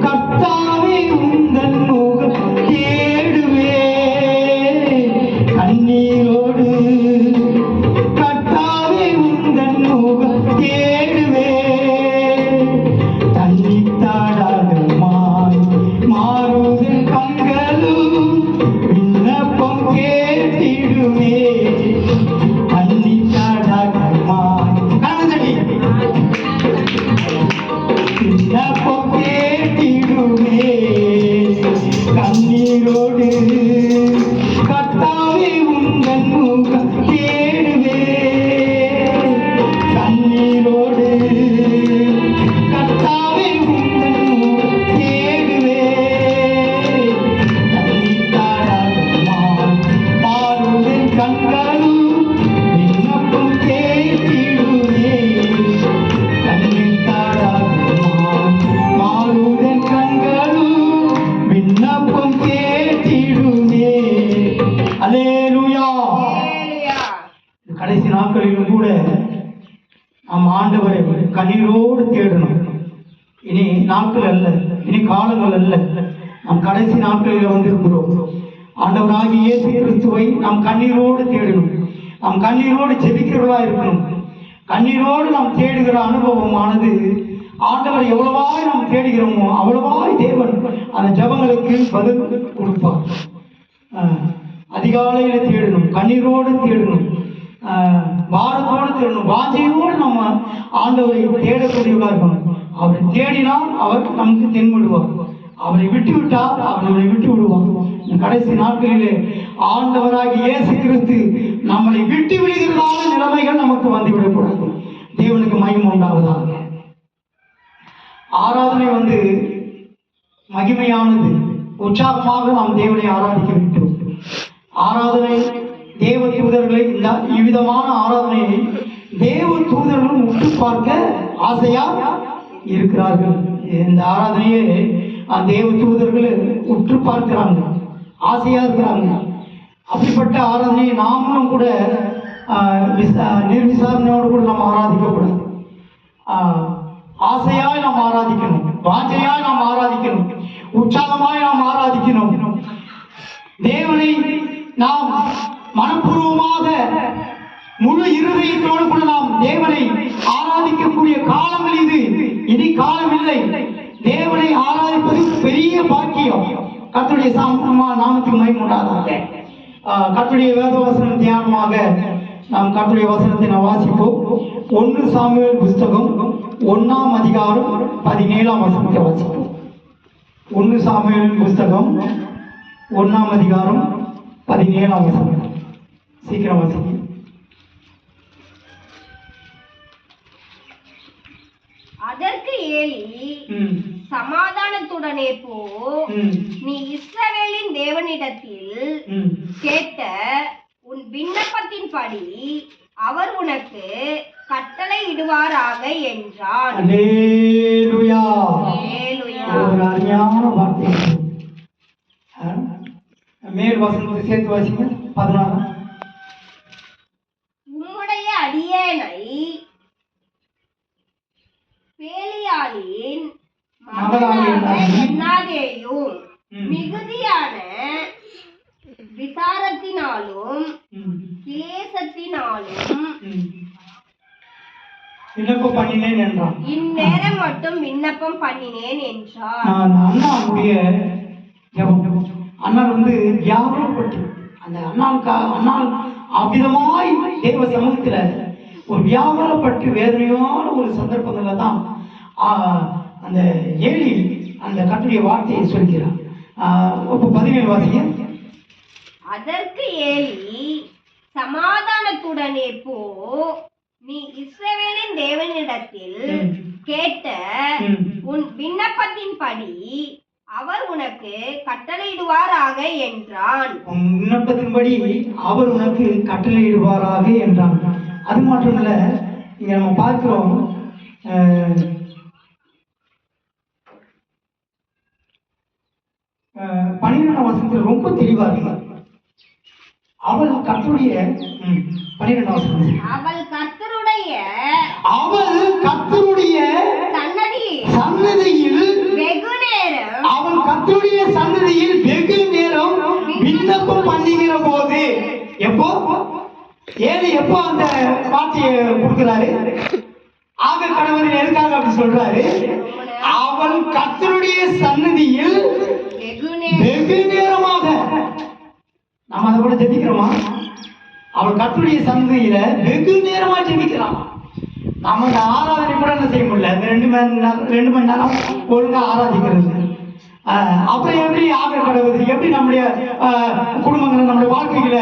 கர்த்தாவே உந்தன் கண்ணீரோடு கடைசி நாட்களிலும் கூட நாம் ஆண்டவரை கண்ணீரோடு தேடணும். இனி நாட்கள் அல்ல இனி காலங்கள் அல்ல. நாம் கடைசி நாட்களில் வந்திருக்கிறோம். ஆண்டவராகிய இயேசு கிறிஸ்துவை நாம் கண்ணீரோடு தேடணும். நாம் கண்ணீரோடு ஜெபிக்கிறவர்களா இருக்கணும். கண்ணீரோடு நாம் தேடுகிற அனுபவமானது ஆண்டவர் எவ்வளவாய் நாம் தேடுகிறோமோ அவ்வளவாய் தேவன் அந்த ஜெபங்களுக்கு பதில் கொடுப்பார். ஆஹ் தேடணும் கண்ணீரோடு தேடணும். பாரத்தோடு தேடணும் வாஞ்சையோடு நம்ம ஆண்டவரை தேடக்கூடியவர்களாக இருக்கணும். அவரை தேடினால் அவர் நமக்கு தென்படுவார் அவரை விட்டு விட்டால் அவர் நம்மளை விட்டு விடுவார் இந்த கடைசி நாட்களிலே ஆண்டவராகி இயேசு கிறிஸ்து நம்மளை விட்டு விடுகிறதான நிலைமைகள் நமக்கு வந்துவிடக்கூடாது. தேவனுக்கு மகிமை உண்டாவதாக. ஆராதனை வந்து மகிமையானது. உற்சாகமாக நாம் தேவனை ஆராதிக்க வேண்டும். ஆராதனை தேவ தூதர்களை இந்த இவ்விதமான ஆராதனையை தேவ தூதர்களும் உற்று பார்க்க ஆசையா இருக்கிறார்கள். இந்த ஆராதனையை தேவ தூதர்கள் உற்று பார்க்கிறாங்க ஆசையா இருக்கிறாங்க. அப்படிப்பட்ட ஆராதனையை நாமளும் கூட விசா- நிர்விசாரணையோடு கூட நாம் ஆராதிக்கக்கூடாது. ஆசையாய் நாம் ஆராதிக்கணும் வாஞ்சையாய் நாம் ஆராதிக்கணும் உற்சாகமாய் நாம் ஆராதிக்கணும். தேவனை நாம் மனப்பூர்வமாக முழு இருதயத்தோடு கூட நாம் தேவனை ஆராதிக்கக்கூடிய காலங்கள் இது. இனி காலம் இல்லை தேவனை ஆராதிப்பது பெரிய பாக்கியம். கத்துடைய சாமமா நாமத்துக்கு மயமுண்டாதாக கத்துடைய வேத வசனம் தியானமாக நாம் கத்துடைய வசனத்தை நாம் வாசிப்போம். ஒன்று சாமியல் புஸ்தகம் ஒன்னாம் அதிகாரம் பதினேழாம் வசனத்தை வாசிப்போம். ஒன்று சாமியல் புஸ்தகம் ஒன்னாம் அதிகாரம் பதினேழாம் வசனம். சீக்கிரம் வாசிங்க அதற்கு ஏலி சமாதானத்துடனே போ. நீ இஸ்ரவேலின் தேவனிடத்தில் கேட்ட உன் விண்ணப்பத்தின்படி அவர் உனக்கு கட்டளை இடுவாராக என்றான். ஒரு அருமையான வார்த்தை? மேல் வசனத்தை சேர்த்து வாசிங்க. பதினாறு. அடியேனை பேலியாளின் மகளாக மகனாக எண்ணாதேயும். எண்ணாதேயும் ம். மிகுதியான விசாரத்தினாலும் கிளேசத்தினாலும். விண்ணப்பம் பண்ணினேன் என்றான் இந்நேரம் மட்டும் விண்ணப்பம் பண்ணினேன் என்றார் அண்ணாவுடைய ஜெபம் அண்ணா வந்து வியாபாரப்பட்டு அந்த அண்ணாவுக்கா அண்ணால் அவ்விதமாய் தேவ சமூகத்துல ஒரு வியாபாரப்பட்டு வேதனையான ஒரு சந்தர்ப்பங்கள்ல தான் அந்த ஏழி அந்த கட்டுடைய வார்த்தையை சொல்கிறார் இப்போ பதினேழு வாசிங்க அதற்கு ஏலி சமாதானத்துடனே போ நீ இஸ்ரவேலின் தேவனிடத்தில். கேட்ட. உன் விண்ணப்பத்தின்படி அவர் உனக்கு கட்டளையிடுவாராக என்றான் உன் விண்ணப்பத்தின்படி அவர் உனக்கு கட்டளையிடுவாராக என்றான் அது மட்டுமல்ல இங்க நம்ம பார்க்கிறோம் பன்னிரெண்டாம் வசனத்தில் ரொம்ப தெளிவா இருக்கு. அவள் கர்த்தருடைய ம், பன்னிரெண்டாம் வசனம். அவள் கர்த்தருடைய அவள் கர்த்தருடைய சன்னதி. சன்னதியில் எப்போ அந்த பாட்டியை கொடுக்குறாரு? ஆக கடவுள் எதுக்காக அப்படி சொல்றாரு? அவள் கத்தருடைய சன்னதியில் வெகு நேரமாக நம்ம அதை கூட ஜெபிக்கிறோமா? அவள் கத்தருடைய சன்னதியில வெகு நேரமா ஜெபிக்கிறான். நம்ம இந்த ஆராதனை கூட என்ன செய்ய முடியல? இந்த ரெண்டு மணி நேரம் ரெண்டு மணி நேரம் ஒழுங்காக ஆராதிக்கிறது. அப்புறம் எப்படி ஆக கடவுது? நம்முடைய குடும்பங்கள் நம்முடைய வாழ்க்கையில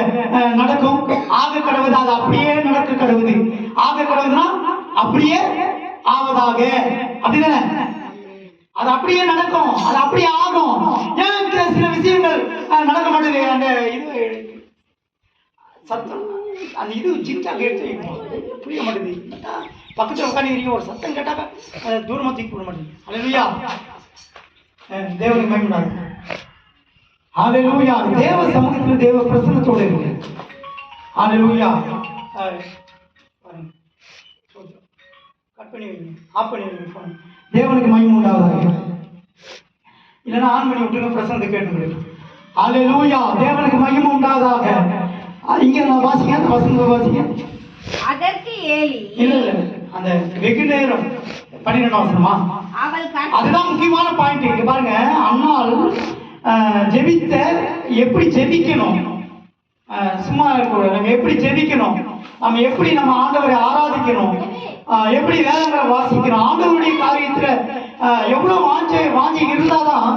நடக்கும். ஆக கடவுது அது அப்படியே நடக்க கடவுது ஆக கடவுதுன்னா அப்படியே ஆவதாக. அப்படிதானே? அது அப்படியே நடக்கும். அது அப்படியே ஆகும். ஏன் சில விஷயங்கள் நடக்க மாட்டேங்குது? அந்த இது சத்தம் அந்த இது ஜிக்டாக் கேட்டு புரிய மாட்டேங்குது. பக்கத்தில் உட்காந்துக்கிறீங்க ஒரு சத்தம் கேட்டாக்க அஹ், தூரமா தூக்கி போட மாட்டேங்குது. அலையா தேவனுக்கு மகிமையாக ஹalleluya தேவ சமூகத்தில் தேவ பிரசன்னத்தோடு இருக்கு ஹalleluya கட் பண்ணி வைங்க ஆஃப் பண்ணி வைங்க. தேவனுக்கு மகிமை உண்டாவதாக. இல்லைன்னா ஆன் பண்ணி விட்டுருங்க பிரசன்னத்தை கேட்டு ஹalleluya தேவனுக்கு மகிமை உண்டாவதாக. இங்க நான் வாசிங்க அந்த வசந்த வாசிங்க. அதற்கு ஏலி. இல்ல இல்ல அந்த வெகு நேரம். பன்னிரெண்டாம் வசனமா? அதுதான் முக்கியமான பாயிண்ட் இங்க பாருங்க அண்ணால் அஹ், ஜெபித்த எப்படி ஜெபிக்கணும்? சும்மா இருக்கக்கூடாது. நம்ம எப்படி ஜெபிக்கணும்? நம்ம எப்படி நம்ம ஆண்டவரை ஆராதிக்கணும்? எப்படி வேதங்களை வாசிக்கணும்? ஆண்டவருடைய காரியத்துல எவ்வளவு வாஞ்சை வாஞ்சி இருந்தாதான்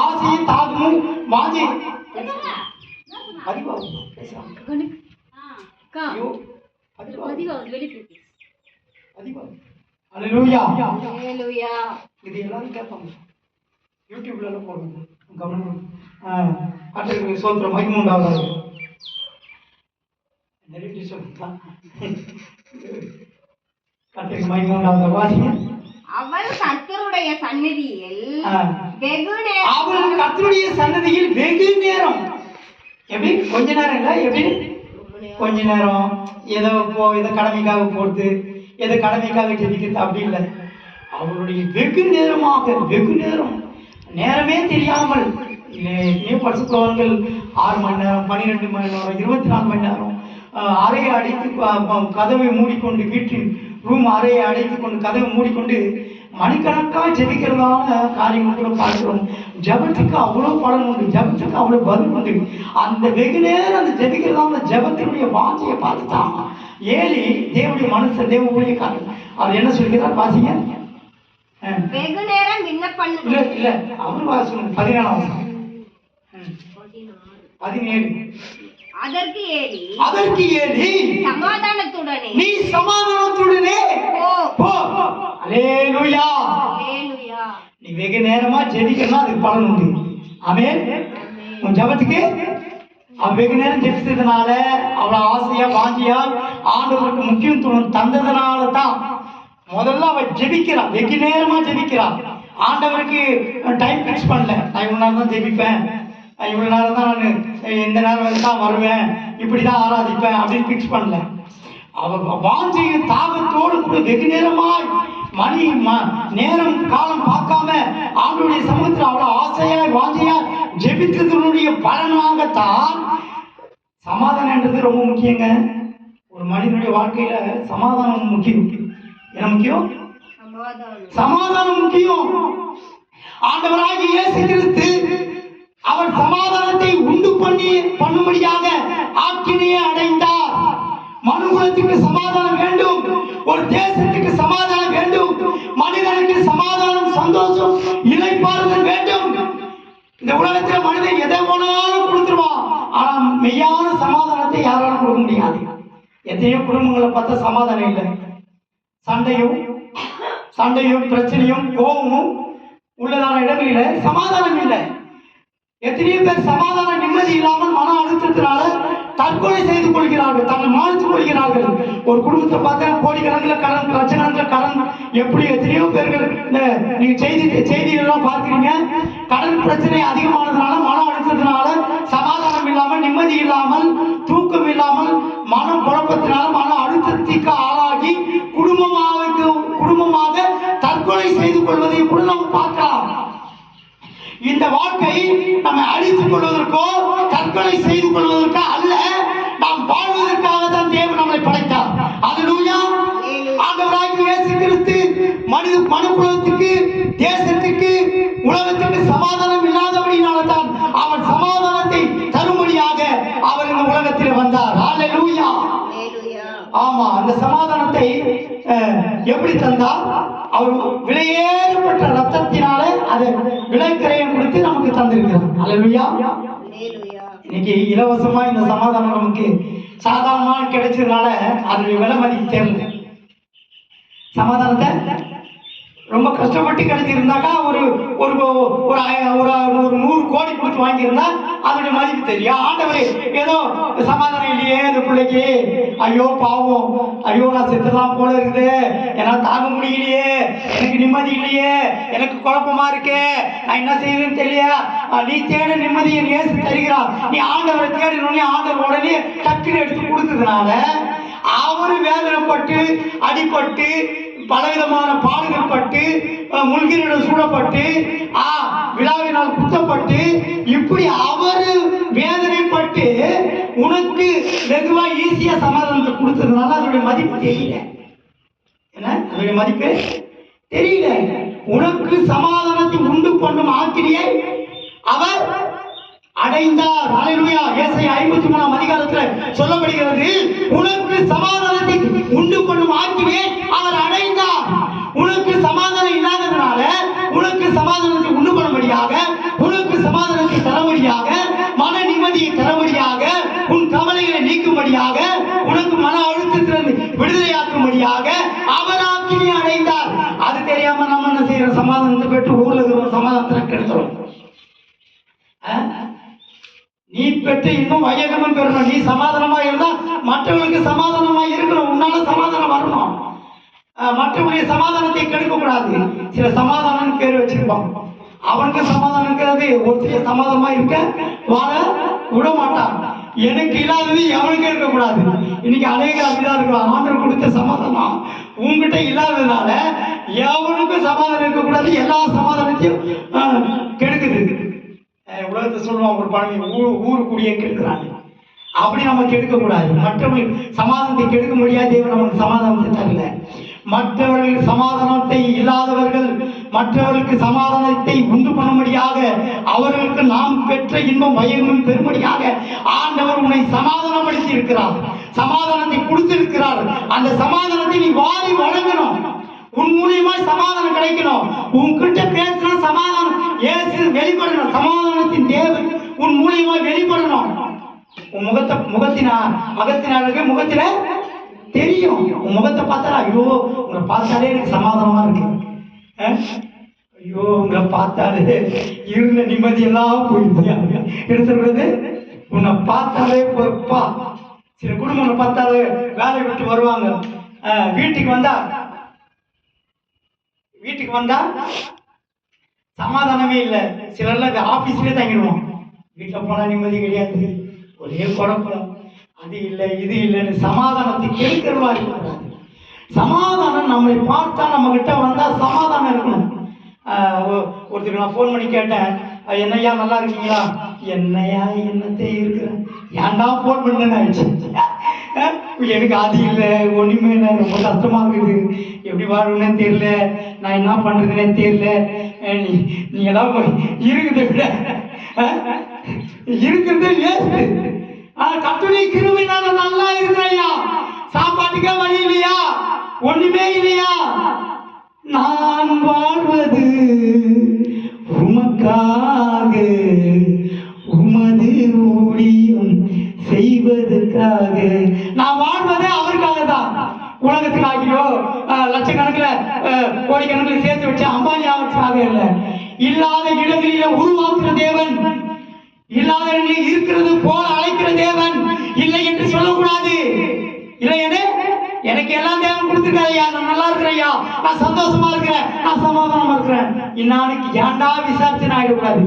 ஆசையும் தாகமும் வாஞ்சி. இது எல்லாரும் கேட்பாங்க. யூடியூப்ல எல்லாம் போடுங்க கவனம் மகிமை உண்டாவது நிறைய சொல்லுங்க ஆண்டவருக்கு மகிமை உண்டாவது வாசிங்க. அவள் கர்த்தருடைய சந்நிதியில். வெகு அவள் சன்னதியில் வெகு நேரம். எப்படி? கொஞ்ச நேரம் இல்ல? எப்படி? கொஞ்ச நேரம். ஏதோ போ ஏதோ கடமைக்காக போட்டு ஏதோ கடமைக்காக ஜெபிக்கிறது அப்படி இல்லை. அவளுடைய வெகு நேரமாக வெகு நேரம். நேரமே தெரியாமல் எத்தனையோ ஆறு மணி நேரம் பன்னிரெண்டு மணி நேரம் இருபத்தி நாலு மணி நேரம் அறையை அடைத்து கதவை மூடிக்கொண்டு வீட்டின் ரூம் அறையை அடைத்து கொண்டு கதவை மூடிக்கொண்டு மணிக்கணக்காக ஜெபிக்கிறதான காரியங்கள் கூட பார்க்கிறோம். ஜெபத்துக்கு அவ்வளோ பலன் உண்டு ஜபத்துக்கு அவ்வளோ பதில் உண்டு. அந்த வெகு நேரம் அந்த ஜெபிக்கிறதா அந்த ஜெபத்தினுடைய வாஞ்சையை பார்த்துட்டான் ஏழி தேவனுடைய மனுஷன் தேவ ஊழியக்காரன் அவர் என்ன சொல்கிறார் பாசிங்க வெகு நேரம் விண்ணப்பம் இல்ல இல்ல அவர் வாசம் பதினேழாம் வசனம். பதினேழு. அதற்கு சமாதானத்துடனே. நீ சமாதானத்துடனே போ. போ. அல்லேலூயா. ஹalleluya நீ வெகு நேரமா ஜெபிக்கணும் அதுக்கு பலன் உண்டு. ஆமென். உன் ஜெபத்துக்கு அவ வெகு நேரம் ஜெபிச்சதுனால அவளை ஆசையா வாஞ்சியா ஆண்டவருக்கு முக்கியத்துவம் தந்ததுனால தான் முதல்ல அவள் ஜெபிக்கிறான். வெகு நேரமா ஜெபிக்கிறான். ஆண்டவருக்கு டைம் ஃபிக்ஸ் பண்ணல. நான் இவ்வளவு நேரம் தான் ஜெபிப்பேன். நான் இவ்வளவு நேரம் தான் நான் எந்த நேரம் வந்து தான் வருவேன். இப்படி தான் ஆராதிப்பேன் அப்படின்னு ஃபிக்ஸ் பண்ணல. அவ வாஞ்சையும் தாகத்தோடு கூட வெகு நேரமாய் மணி ம- நேரம் காலம் பார்க்காம ஆண்டுடைய சமூகத்தில் அவ்வளவு ஆசையா வாஞ்சையா ஜெபித்ததனுடைய பலனாகத்தான் சமாதானம்ன்றது ரொம்ப முக்கியங்க. ஒரு மனிதனுடைய வாழ்க்கையில சமாதானம் முக்கியம். என்ன முக்கியம்? சமாதானம். முக்கியம். ஆண்டவராகிய இயேசு கிறிஸ்து அவர் சமாதானத்தை உண்டு பண்ணி பண்ணும்படியாக ஆக்கினையை அடைந்தார். மனுகுலத்துக்கு சமாதானம் வேண்டும். ஒரு தேசத்துக்கு சமாதானம் வேண்டும். மனிதனுக்கு சமாதானம் சந்தோஷம் இலைப்பாறுதல் வேண்டும். இந்த உலகத்துல மனிதன் எதை வேணாலும் கொடுத்துருவான். ஆனா மெய்யான சமாதானத்தை யாராலும் கொடுக்க முடியாது. எத்தனையோ குடும்பங்களை பார்த்தா சமாதானம் இல்லை. சண்டையும் சண்டையும் பிரச்சனையும் கோபமும் உள்ளதான இடங்களில சமாதானம் இல்லை. எத்தனையோ பேர் சமாதான நிம்மதி இல்லாமல் மன அழுத்தத்தினால தற்கொலை செய்து கொள்கிறார்கள் தன்னை மாற்றிக் கொள்கிறார்கள். ஒரு குடும்பத்தை பார்த்தா கோடிக்கணக்கில் கடன் லட்சக்கணக்கில் கடன். எப்படி எத்தனையோ பேர்கள் இந்த நீங்க செய்தி செய்திகள்லாம் பார்க்குறீங்க. கடன் பிரச்சனை அதிகமானதுனால மன அழுத்தத்தினால சமாதானம் இல்லாமல் நிம்மதி இல்லாமல் தூக்கம் இல்லாமல் மன குழப்பத்தினால மன அழுத்தத்திற்கு ஆளாகி குடும்பமாக தற்கொலை செய்து கொள்வதை கூட நாம் பார்க்கலாம். இந்த வாழ்க்கை நம்மை அழித்துக் கொள்வதற்கோ தற்கொலை செய்து கொள்வதற்கோ அல்ல நாம் வாழ்வதற்காக தான் தேவன் நம்மை படைத்தார். அல்லேலூயா ஆண்டவராகி இயேசு கிறிஸ்து மனித மனுக்குலத்துக்கு தேசத்துக்கு உலகத்துக்கு சமாதானம் இல்லை ஆமா அந்த சமாதானத்தை எப்படி தந்தார் அவர் விலையேறப்பட்ட ரத்தத்தினால அதை விலைக்கிரயம் கொடுத்து நமக்கு தந்திருக்கிறார். அல்லேலூயா. இன்னைக்கு இலவசமா இந்த சமாதானம் நமக்கு சாதாரணமா கிடைச்சதுனால அதனுடைய விலை மதிப்பு தெரியல சமாதானத்தை ரொம்ப கஷ்டப்பட்டு கிடைச்சிருந்தாக்கா ஒரு ஒரு ஒரு ஒரு நூறு கோடி கொடுத்து வாங்கியிருந்தா அதனுடைய மதிப்பு தெரியும். ஆண்டவரே ஏதோ சமாதானம் இல்லையே இந்த பிள்ளைக்கு. ஐயோ பாவம். ஐயோ நான் செத்துலாம் போல இருக்குது. என்னால் தாங்க முடியலையே. எனக்கு நிம்மதி இல்லையே. எனக்கு குழப்பமா இருக்கே. நான் என்ன செய்யணும்னு தெரியல நீ தேட நிம்மதியை நேசி தருகிறான் நீ ஆண்டவரை தேடணும்னே ஆண்டவர் உடனே டக்குன்னு எடுத்து கொடுத்ததுனால வேதனைப்பட்டு அடிபட்டு பலவிதமான பாடுகள் பட்டு அஹ், சூடப்பட்டு ஆ விழாவினால் குத்தப்பட்டு இப்படி அவரு வேதனைப்பட்டு உனக்கு வெகுவா ஈஸியா சமாதானத்தை கொடுத்ததுனால அதனுடைய மதிப்பு தெரியல. என்ன? அதனுடைய மதிப்பு தெரியல. உனக்கு சமாதானத்தை உண்டு பண்ணும் ஆக்கிரியை அவர் அடைந்தார். ஐம்பத்தி மூணாம் 53 அதிகாரத்துல சொல்லப்படுகிறது உனக்கு சமாதானத்தை உண்டு பண்ணும் ஆட்சியை அவர் அடைந்தார். உனக்கு சமாதானம் இல்லாததுனால உனக்கு சமாதானத்தை உண்டு பண்ணும்படியாக உனக்கு சமாதானத்தை தரும்படியாக மன நிம்மதியை தரும்படியாக உன் கவலைகளை நீக்கும்படியாக உனக்கு மன அழுத்தத்திலிருந்து விடுதலையாக்கும்படியாக அவர் ஆக்கினை அடைந்தார் அது தெரியாம நம்ம என்ன செய்யறோம் சமாதானத்தை பெற்று ஊர்ல இருக்கிற சமாதானத்தை கெடுத்துறோம் ஆ? நீ பெற்று இன்னும் வையகமும் பெறணும். நீ சமாதானமா இருந்தா மற்றவர்களுக்கு சமாதானமா இருக்கணும் உன்னால சமாதானம் வரணும்? மற்றவனுடைய சமாதானத்தை கெடுக்க கூடாது சில சமாதானம் பேர் வச்சிருப்பான். அவனுக்கு சமாதானம் இருக்கிறது ஒருத்தர் சமாதானமா இருக்க வாழ விட மாட்டான் எனக்கு இல்லாதது எவனுக்கு இருக்கக்கூடாது. இன்னைக்கு அநேக அப்படிதான் இருக்கிறான் ஆண்டர் கொடுத்த சமாதானம் உங்ககிட்ட இல்லாததுனால எவனுக்கும் சமாதானம் இருக்கக்கூடாது. எல்லா சமாதானத்தையும் கெடுக்குது. உலகத்தை சொல்லுவாங்க ஒரு பழமை ஊர் ஊரு குடியே கெடுக்கிறாங்க அப்படி நம்ம கெடுக்க கூடாது மற்றவர்கள் சமாதானத்தை கெடுக்க முடியாது தேவன் நமக்கு சமாதானத்தை தரல. மற்றவர்கள் சமாதானத்தை இல்லாதவர்கள் மற்றவர்களுக்கு சமாதானத்தை உண்டு பண்ணும்படியாக அவர்களுக்கு நாம் பெற்ற இன்பம் பயமும் பெறும்படியாக ஆண்டவர் உன்னை சமாதானப்படுத்தி இருக்கிறார் சமாதானத்தை கொடுத்திருக்கிறார். அந்த சமாதானத்தை நீ வாரி வழங்கணும். உன் மூலியமா சமாதானம் கிடைக்கணும். உன்கிட்ட பேசினா சமாதானம் ஏசு வெளிப்படணும் சமாதானத்தின் தேவன் உன் மூலியமா வெளிப்படணும். உன் முகத்தை முகத்தினா முகத்தின் அழகு முகத்தில தெரியும். உன் முகத்தை பார்த்தா ஐயோ உங்களை பார்த்தாலே எனக்கு சமாதானமா இருக்கு. ஐயோ உங்களை பார்த்தாலே இருந்த நிம்மதி எல்லாம் போயிடுச்சு என்ன சொல்றது? உன்னை பார்த்தாலே பொறுப்பா. சில குடும்பங்களை பார்த்தாலே வேலையை விட்டு வருவாங்க. வீட்டுக்கு வந்தா வீட்டுக்கு வந்தா சமாதானமே இல்லை. சிலர்லாம் ஆபீஸ்லயே தங்கிடுவோம் வீட்டில் போனா நிம்மதி கிடையாது. ஒரே குழப்பம். அது இல்லை இது இல்லைன்னு சமாதானத்தை கெடுக்கிறவா இருக்கக்கூடாது சமாதானம் நம்மளை பார்த்தா நம்ம கிட்ட வந்தா சமாதானம் இருக்கணும். ஆஹ் ஒருத்தருக்கு நான் ஃபோன் பண்ணி கேட்டேன். என்னையா என்னய்யா நல்லா இருக்கீங்களா? என்னையா என்னத்தை இருக்கிறேன். ஏன்டா ஃபோன் பண்ணுன்னு? ஆயிடுச்சு. எனக்கு அது இல்லை ஒன்றுமே இல்லை ரொம்ப கஷ்டமாக இருக்குது. எப்படி வாழணும்னே தெரியல. நான் என்ன பண்ணுறதுனே தெரியல. நீ நீ எல்லாம் போய் இருக்குது விட. அஹ் இருக்கிறதே கத்துணை கிருமி நல்லா இருக்கிறையா சாப்பாட்டுக்கே வழி இல்லையா? ஒண்ணுமே இல்லையா? நான் வாழ்வது உமக்காக உமது ஊழியம் செய்வதற்காக. நான் வாழ்வதே அவருக்காக தான் உலகத்துக்காகியோ அஹ், லட்சக்கணக்கில் கோடிக்கணக்கில் சேர்த்து வச்ச அம்பானி ஆகிறதுக்காக இல்லை. இல்லாத இடங்களில உருவாக்குற தேவன் இல்லாத இடங்களில் இருக்கிறது போல அழைக்கிற தேவன் இல்லை என்று சொல்லக்கூடாது. இல்லை எனக்கு எல்லாம் தேவன் கொடுத்துருக்காருயா நான் நல்லா இருக்கிறேன்யா நான் சந்தோஷமா இருக்கிறேன். நான் சமாதானமா இருக்கிறேன். இன்னானுக்கு ஏன்டா விசாரிச்சு நான் ஆயிடக்கூடாது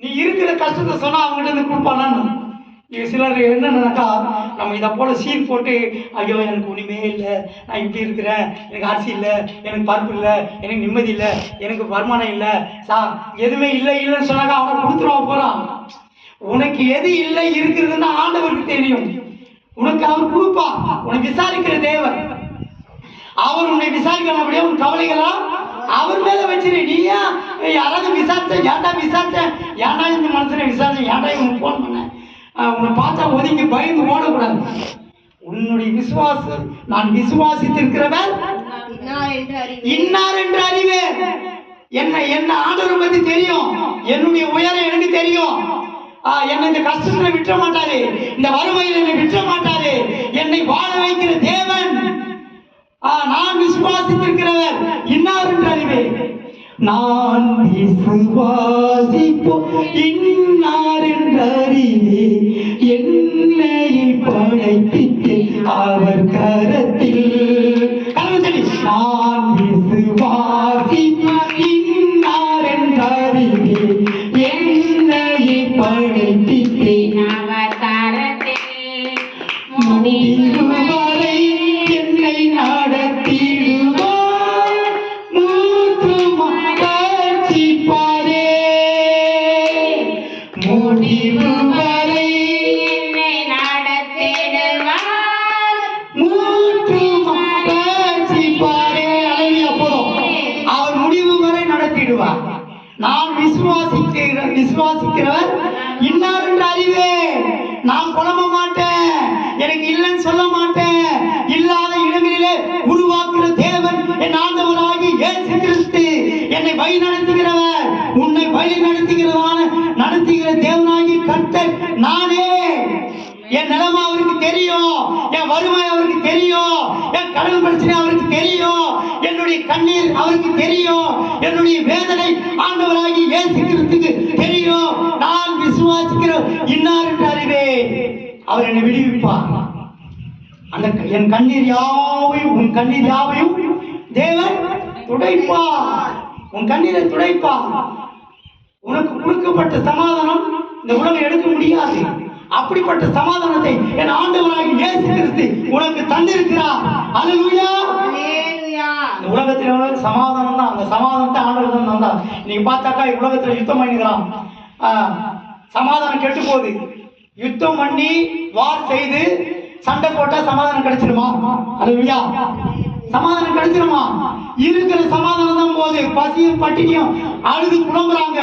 நீ இருக்கிற கஷ்டத்தை சொன்னா அவங்ககிட்ட இருந்து கொடுப்பானான்னு. சிலர் என்ன நம்ம இதை போல சீர் போட்டு ஐயோ எனக்கு ஒன்றுமே இல்லை. நான் இப்படி இருக்கிறேன். எனக்கு அரிசி இல்லை. எனக்கு பருப்பு இல்லை. எனக்கு நிம்மதி இல்லை. எனக்கு வருமானம் இல்லை. சா எதுவுமே இல்லை இல்லைன்னு சொன்னாக்கா அவனை கொடுத்துருவா போகிறான் உனக்கு எது இல்லை இருக்கிறதுன்னா ஆண்டவருக்கு தெரியும். உனக்கு அவர் கொடுப்பா. உனக்கு விசாரிக்கிற தேவர் அவர் உன்னை விசாரிக்கிறபடியே உன் கவலைகளா? அவர் மேல வச்சிரு. நீ ஏன் யாராவது விசாரிச்ச? ஏன்டா விசாரிச்ச? ஏன்டா இந்த மனுஷனை விசாரிச்ச? ஏன்டா இவனுக்கு ஃபோன் பண்ண? உன்னை பார்த்தா ஒதுங்கி பயந்து ஓடக்கூடாது. உன்னுடைய விசுவாசம் நான் விசுவாசித்திருக்கிறவர் இன்னார் என்று அறிவேன். அறிவேன். என்ன என்ன ஆண்டவரை பத்தி தெரியும்? என்னுடைய உயரம் எனக்கு தெரியும். ஆ, என்னை இந்த கஷ்டத்துல விட்டுற மாட்டாரு. இந்த வறுமையில் என்னை விட்டுற மாட்டாரு. என்னை வாழ வைக்கிற தேவன். ஆ, நான் விசுவாசித்திருக்கிறவர் இன்னார் என்று அறிவேன். நான் விசுவாசிப்போ இன்னார் என்று அறிவே என்னை படைப்பித்து அவர் கரத்தில் நான் விசுவாசிப்போ இன்னார் என்று அறிவே என்னை படைப்பித்து அவர் கரத்தில் முடிவு வழி நடத்துகிறவர். உன்னை வழி நடத்துகிறதான நடத்துகிற தேவனாகி கர்த்தர் நானே. என் நிலைமை அவருக்கு தெரியும். என் வறுமை அவருக்கு தெரியும். என் கடன் பிரச்சனை அவருக்கு தெரியும். என்னுடைய கண்ணீர் அவருக்கு தெரியும். என்னுடைய வேதனை ஆண்டவராகி இயேசு தெரியும். நான் விசுவாசிக்கிற இன்னார் என்று அறிவே. அவர் என்னை விடுவிப்பார். அந்த என் கண்ணீர் யாவையும் உன் கண்ணீர் யாவையும் தேவன் துடைப்பார் உன் கண்ணீரை துடைப்பார் உனக்கு கொடுக்கப்பட்ட சமாதானம் இந்த உலகம் எடுக்க முடியாது. அப்படிப்பட்ட சமாதானத்தை என் ஆண்டவராகி இயேசு கிறிஸ்து உனக்கு தந்திருக்கிறார். அல்லேலூயா இந்த உலகத்தில் சமாதானம் தான். அந்த சமாதானத்தை ஆண்டவர் தான் தந்தார். நீங்க பார்த்தாக்கா உலகத்துல யுத்தம் பண்ணிக்கிறான். சமாதானம் கெட்டு போகுது யுத்தம் பண்ணி வார் செய்து சண்டை போட்டா சமாதானம் கிடைச்சிடுமா அல்லேலூயா சமாதானம் கிடைச்சிருமா? இருக்கிற சமாதானம் தான் போகுது. பசியும் பட்டினியும் அழுது புலம்புறாங்க.